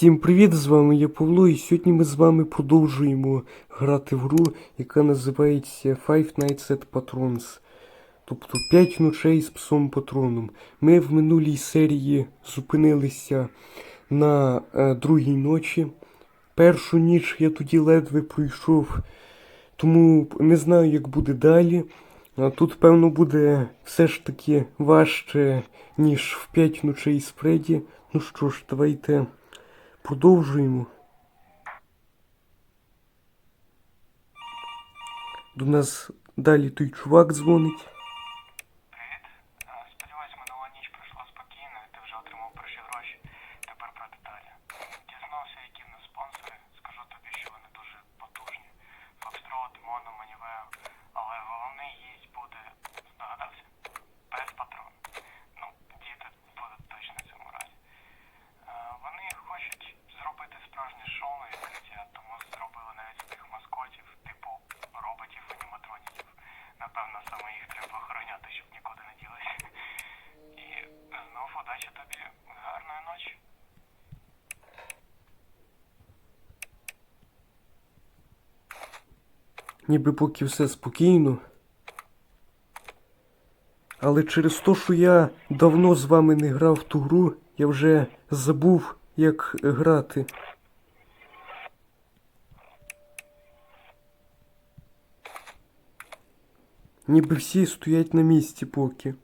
Всім привіт! З вами я Павло, і сьогодні ми з вами продовжуємо грати в гру, яка називається Five Nights at Patrons. Тобто 5 ночей з псом патроном. Ми в минулій серії зупинилися на е, другій ночі. Першу ніч я тоді ледве пройшов, тому не знаю, як буде далі. Тут, певно, буде все ж таки важче, ніж в 5 ночей з Фредді. Ну що ж, давайте продовжуємо. До нас далі той чувак дзвонить. Привіт. Е, Сподіваюсь, минула ніч пройшла спокійно, і ти вже отримав перші гроші. Тепер про деталі. Дізнався, які в нас спонсори. Скажу тобі, що вони дуже потужні. Фокстрот, Моно, Манівео. Але головний гість буде, здогадався? Пес патрон. Ну, діти будуть точно в цьому разі. Е, Вони хочуть зробити справжнє шоу на відкриття, тому зробили навіть своїх маскотів, типу роботів аніматроніків. Напевно, саме їх треба охороняти, щоб нікуди не ділися. І знов удачі тобі, гарної ночі. Ніби поки все спокійно. Але через те, що я давно з вами не грав в ту гру, я вже забув, як грати. Ніби всі стоять на місці поки.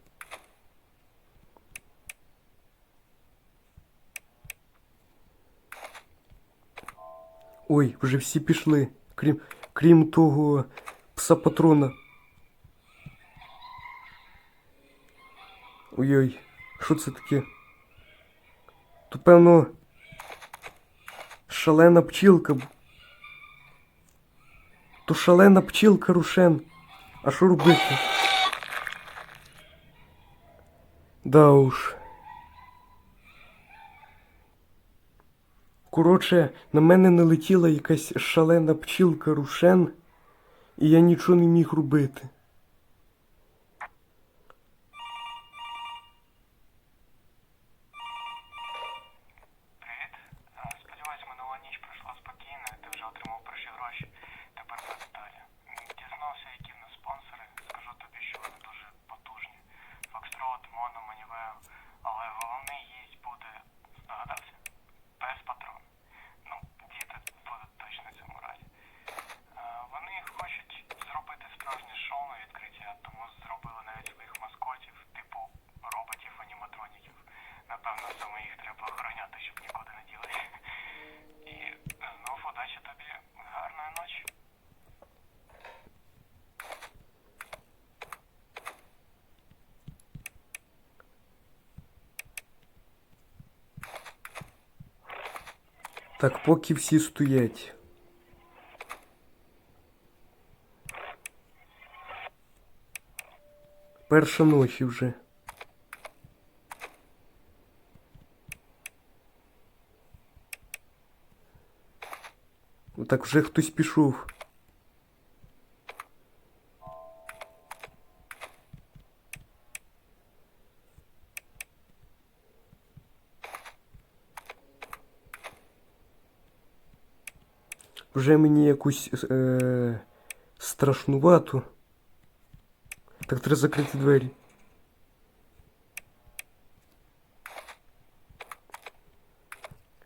Ой, вже всі пішли. Крім, крім того пса патрона. Ой-ой, що це таке? То певно. Шалена пчілка. То шалена пчілка Рушен. А що робити? Да уж. Коротше, на мене налетіла якась шалена пчілка Рушен, і я нічого не міг робити. Привіт. Е, Сподіваюсь, минула ніч пройшла спокійно, і ти вже отримав перші гроші. Тепер про деталі. М, Дізнався, які в нас спонсори. Скажу тобі, що вони дуже потужні. Фокстрот, Моно, Манівео. Але головний гість буде, здогадався? Пес патрон. Ну, діти будуть точно в цьому разі. Е, Вони хочуть зробити справжнє шоу на відкриття, тому зробили навіть своїх маскотів, типу роботів аніматроніків. Напевно, саме їх треба охороняти, щоб нікуди не ділися. І знов удачі тобі, гарної ночі. Так, поки всі стоять. Перша ночі вже. Так вже хтось пішов. Вже мені якось е, страшнувато. Так треба закрити двері.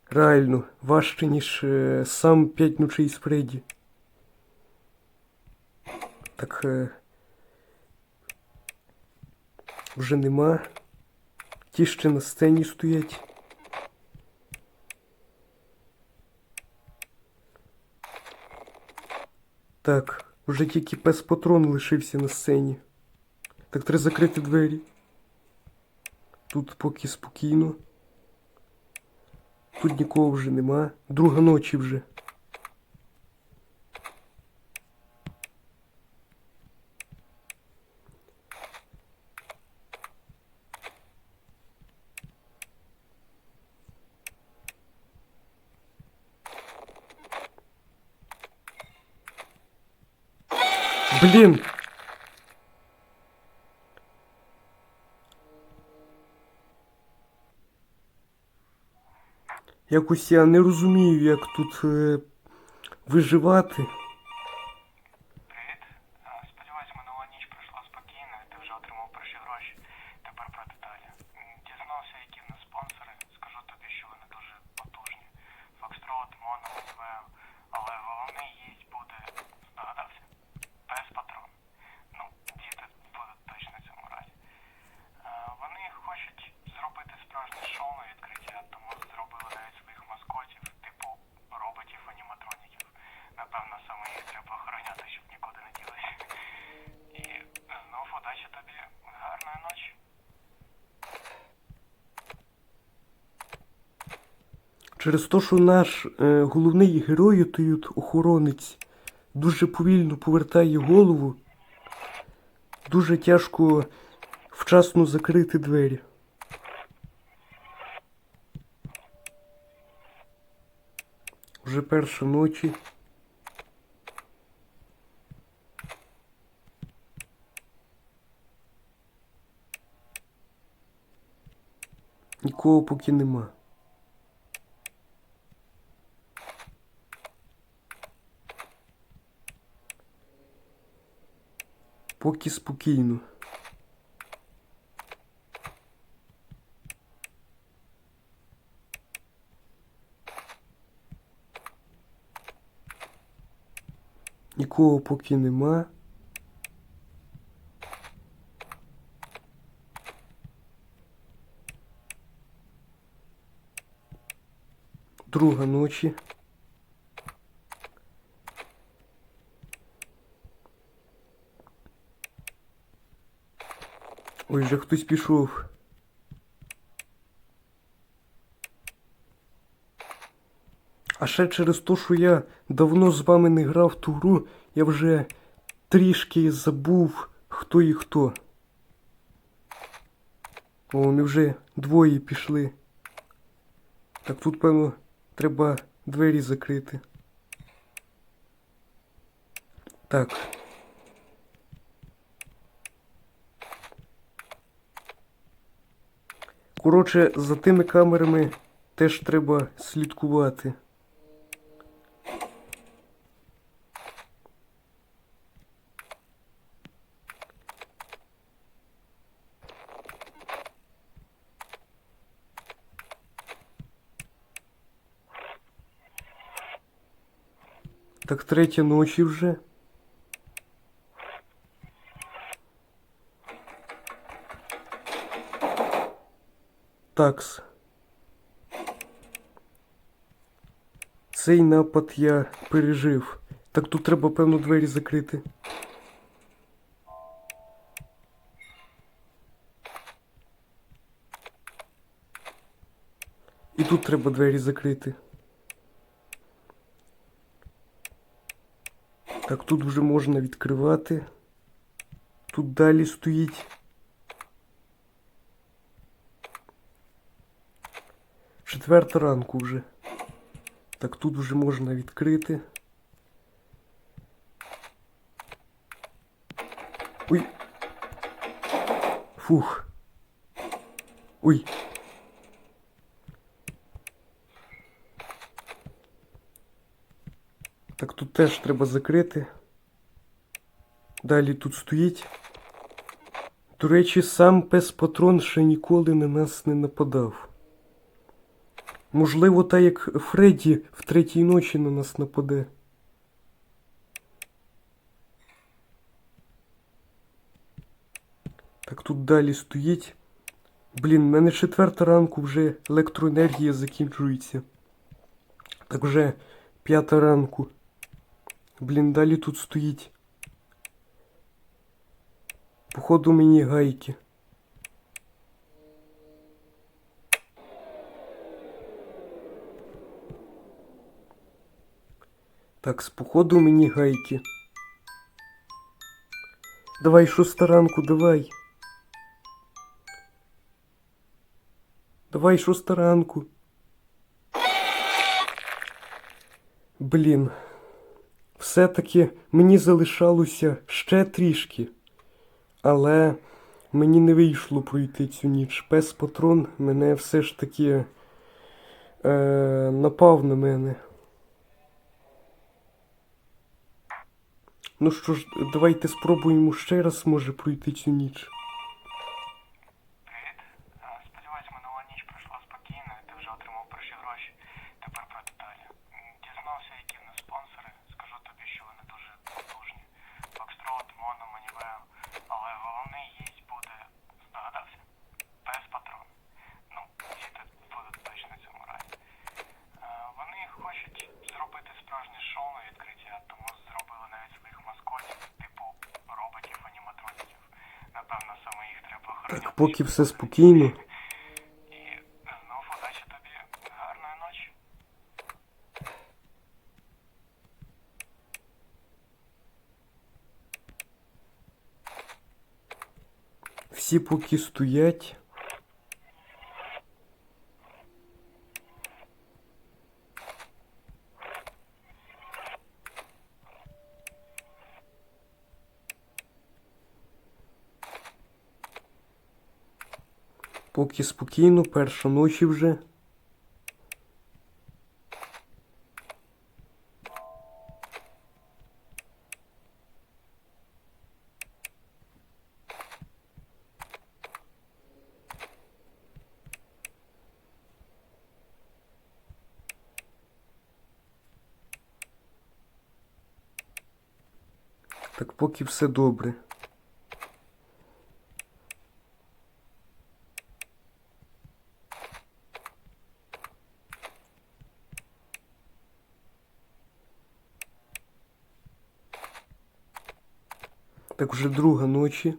Реально, важче, ніж е, сам п'ять ночей з Фредді. Так. Е, вже нема. Ті ще на сцені стоять. Так, вже тільки пес патрон лишився на сцені. Так треба закрити двері. Тут поки спокійно. Тут нікого вже нема. Друга ночі вже. Блін! Якось я не розумію, як тут е, виживати. Привіт. Е, Сподіваюсь, минула ніч пройшла спокійно, і ти вже отримав перші гроші. Тепер про деталі. Дізнався, які в нас спонсори. Скажу тобі, що вони дуже потужні. Фокстрот, Моно, СВЛ. Але головний їсть буде, здогадався, без патрон. Ну, діти будуть точно цьому раді. Е, Вони хочуть зробити справжнє шоу на відкриття, тому зробили навіть своїх маскотів, типу роботів-аніматроніків. Напевно, саме їх треба охороняти, щоб нікуди не ділися. І знов удачі тобі. Гарної ночі. Через те, що наш е, головний герой, той охоронець, дуже повільно повертає голову, дуже тяжко вчасно закрити двері. Вже перша ночі. Нікого поки нема. Поки спокійно. Нікого поки нема. Друга ночі. Ой, вже хтось пішов. А ще через те, що я давно з вами не грав в ту гру, я вже трішки забув, хто і хто. О, вони вже двоє пішли. Так тут, певно, треба двері закрити. Так. Коротше, за тими камерами теж треба слідкувати. Так третя ночі вже. Такс. Цей напад я пережив. Так тут треба, певно, двері закрити. І тут треба двері закрити. Так, тут вже можна відкривати. Тут далі стоїть. Четверта ранку вже. Так, тут вже можна відкрити. Ой. Фух. Ой. Так, тут теж треба закрити. Далі тут стоїть. До речі, сам пес патрон ще ніколи на нас не нападав. Можливо, так як Фредді в третій ночі на нас нападе. Так тут далі стоїть. Блін, в мене четверта ранку вже електроенергія закінчується. Так вже п'ята ранку. Блін, далі тут стоїть. Походу мені гайки. Так, з походу мені гайки. Давай шоста ранку, давай. Давай шоста ранку. Блін. Все-таки мені залишалося ще трішки. Але мені не вийшло пройти цю ніч. Пес патрон мене все ж таки е, напав на мене. Ну що ж, давайте спробуємо ще раз, може, пройти цю ніч. Привіт. А, Сподіваюсь, минула ніч пройшла спокійно, і ти вже отримав перші гроші. Тепер про деталі. М, Дізнався, які в нас спонсори. Скажу тобі, що вони дуже потужні. Фокстрот, Моно, Манівео. Але головний гість буде, здогадався? Пес Патрон. Ну, діти будуть точно в цьому раді. Е, Вони хочуть зробити справжнє шоу на відкриття, тому зробили навіть своїх маскотів, типу роботів-аніматроніків. Напевно, саме їх треба охороняти. Так, поки все спокійно. Всі поки стоять. Поки спокійно, перша ночі вже. Так поки все добре. Так вже друга ночі.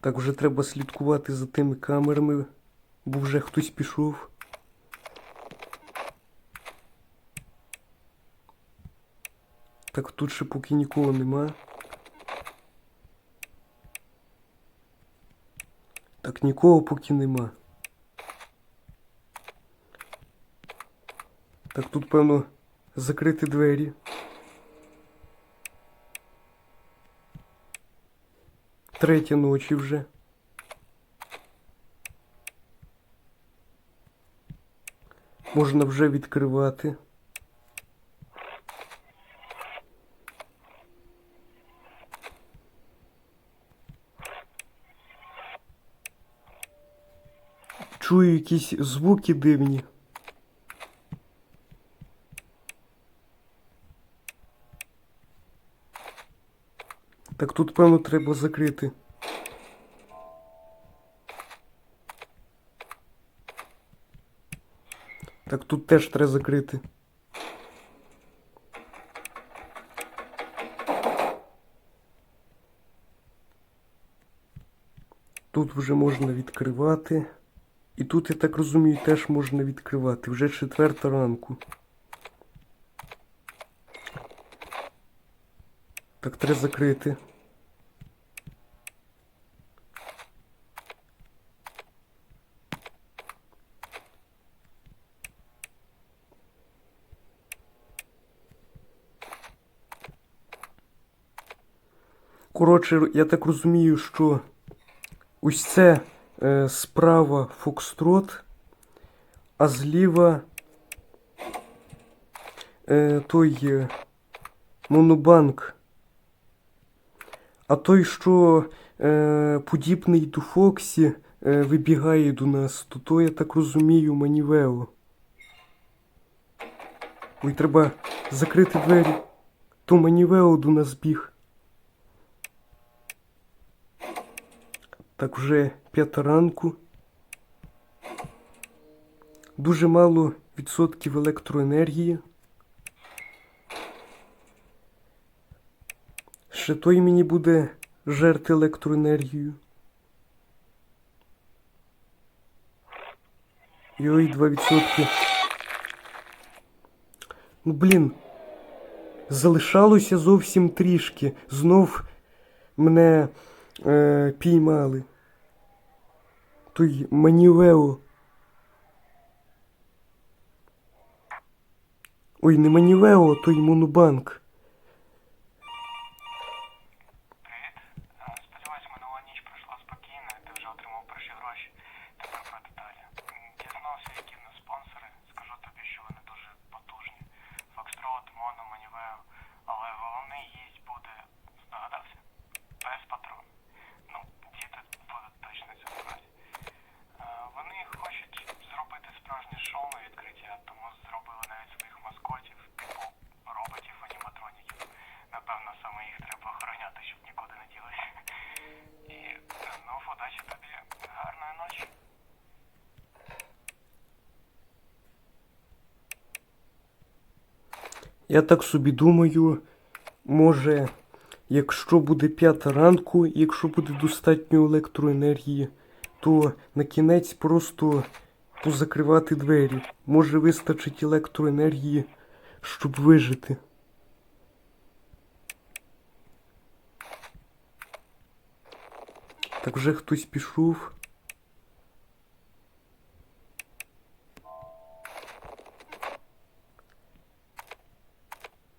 Так вже треба слідкувати за тими камерами, бо вже хтось пішов. Так тут ще поки нікого нема. Так нікого поки нема. Так тут, певно, закрити двері. Третя ночі вже. Можна вже відкривати. Чую якісь звуки дивні. Так тут, певно, треба закрити. Так тут теж треба закрити. Тут вже можна відкривати. І тут, я так розумію, теж можна відкривати. Вже четверта ранку. Так треба закрити. Коротше, я так розумію, що ось це справа Фокстрот, а зліва е, той е, монобанк. А той, що е, подібний до Фоксі, е, вибігає до нас, то то, я так розумію, Манівео. Ой, треба закрити двері. То Манівео до нас біг. Так вже п'ята ранку. Дуже мало відсотків електроенергії. Ще той мені буде жерти електроенергію. Йой, 2%. Ну, блін. Залишалося зовсім трішки. Знов мене е, піймали. той Манівео. Ой, не Манівео, той Монобанк. Привіт. Е, Сподіваюсь, минула ніч пройшла спокійно, ти вже отримав перші гроші. Тепер про деталі. М, Дізнався, які в нас спонсори. Скажу тобі, що вони дуже потужні. Фокстрот, Моно, Манівео. Але головний гість буде, здогадався, пес патрон. Ну, діти будуть точно цього раді. Е, Вони хочуть зробити справжнє шоу на відкриття, тому зробили навіть своїх маскотів, типу роботів-аніматроніків. Напевно, саме їх треба охороняти, щоб нікуди не ділися. І е, ну, удачі тобі, гарної ночі. Я так собі думаю, може, якщо буде п'ята ранку, якщо буде достатньо електроенергії, то на кінець просто позакривати двері. Може вистачить електроенергії, щоб вижити. Так вже хтось пішов.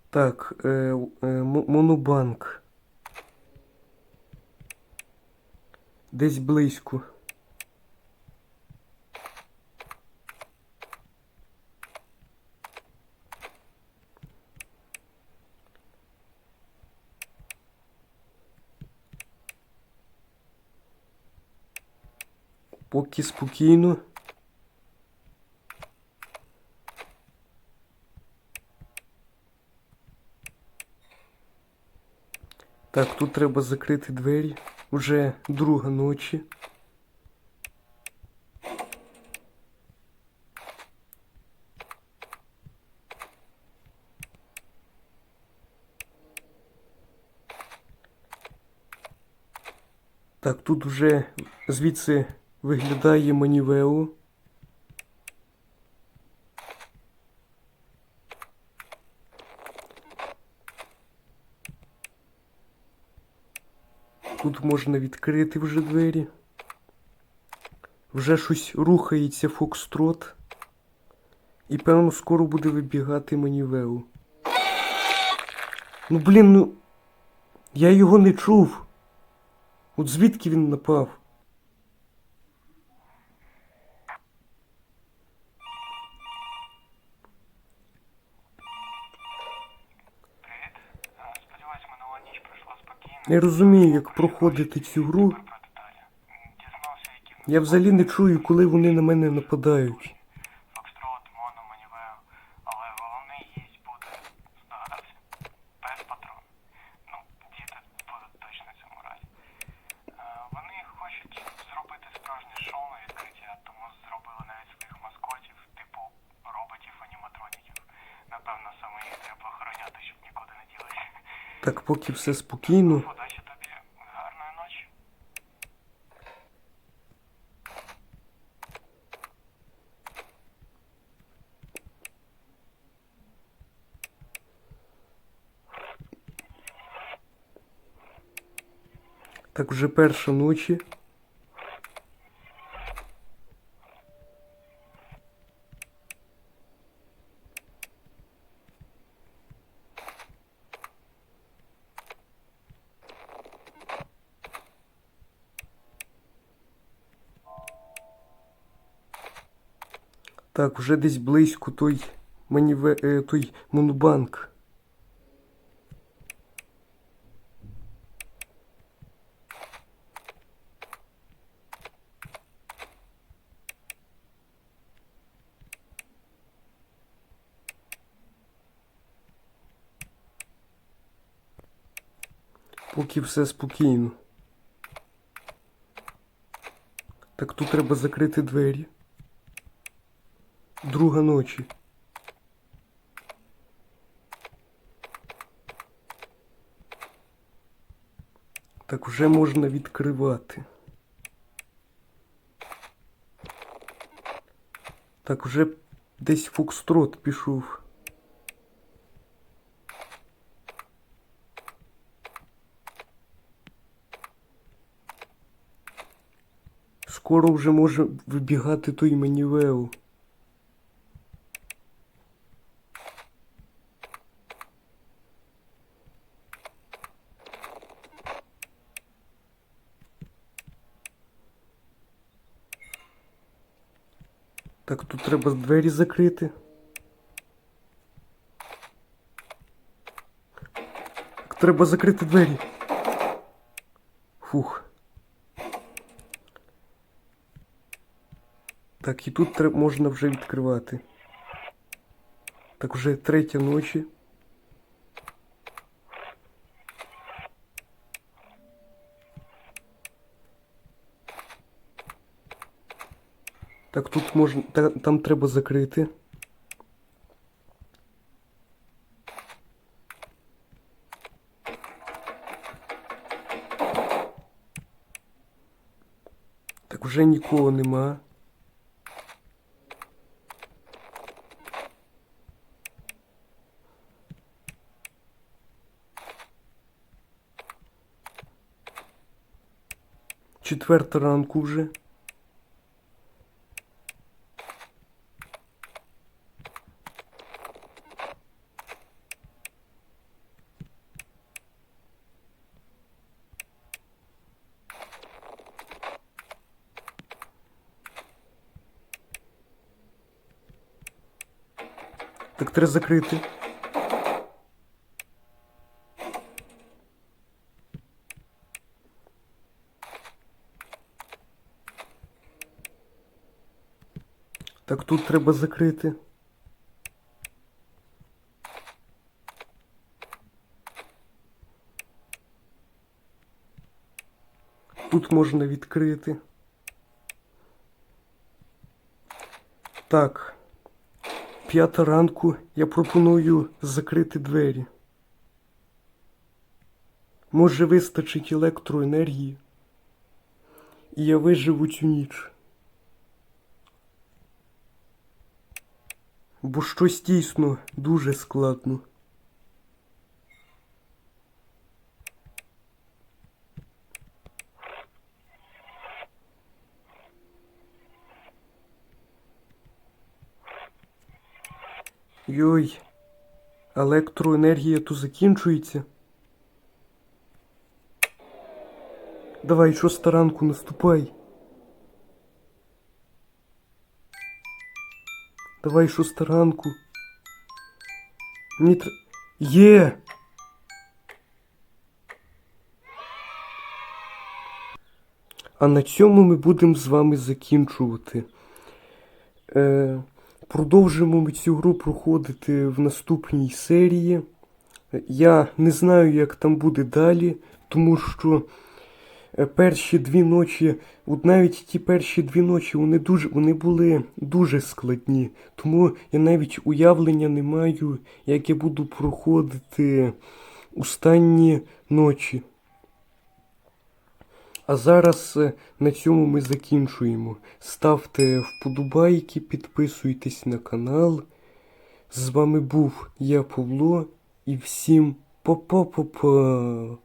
Так, е, е, Монобанк. Десь близько. Поки спокійно. Так, тут треба закрити двері. Уже друга ночі. Так, тут вже звідси виглядає манівео. Тут можна відкрити вже двері. Вже щось рухається Фокстрот. І певно скоро буде вибігати Манівеу. Ну блін, ну. Я його не чув. От звідки він напав? Привіт. Е, Сподіваюсь, минула ніч пройшла спокійно. Не розумію, як проходити цю гру. Я взагалі не чую, коли вони на мене нападають. Фокстрот, Моно, Манівео. Але головний гість буде, здогадався, пес патрон. Ну, діти будуть точно цьому раді. Е, Вони хочуть зробити справжнє шоу на відкриття, тому зробили навіть своїх маскотів, типу роботів-аніматроніків. Напевно, саме їх треба охороняти, щоб нікуди не ділися. Так, поки все спокійно. Удачі тобі, гарної ночі. Так вже перша ночі. Так, вже десь близько той маніве, е, той монобанк. Поки все спокійно. Так тут треба закрити двері. Друга ночі. Так вже можна відкривати. Так вже десь Фокстрот пішов. Скоро вже може вибігати той манівел. Так, тут треба двері закрити. Так, треба закрити двері. Фух. Так, і тут треб- можна вже відкривати. Так, вже третя ночі. Так, тут можна. Та, там треба закрити. Так вже нікого нема. Четверта ранку вже. Так треба закрити. Так тут треба закрити. Тут можна відкрити. Так. П'ята ранку я пропоную закрити двері. Може вистачить електроенергії. І я виживу цю ніч. Бо щось дійсно дуже складно. Йой, електроенергія то закінчується. Давай, шоста ранку наступай. Давай шоста ранку. Мені. Є! А на цьому ми будемо з вами закінчувати. Е, продовжимо ми цю гру проходити в наступній серії. Я не знаю, як там буде далі, тому що перші дві ночі, от навіть ті перші дві ночі, вони дуже вони були дуже складні. Тому я навіть уявлення не маю, як я буду проходити останні ночі. А зараз е, на цьому ми закінчуємо. Ставте вподобайки, підписуйтесь на канал. З вами був я Павло і всім па-па-па-па.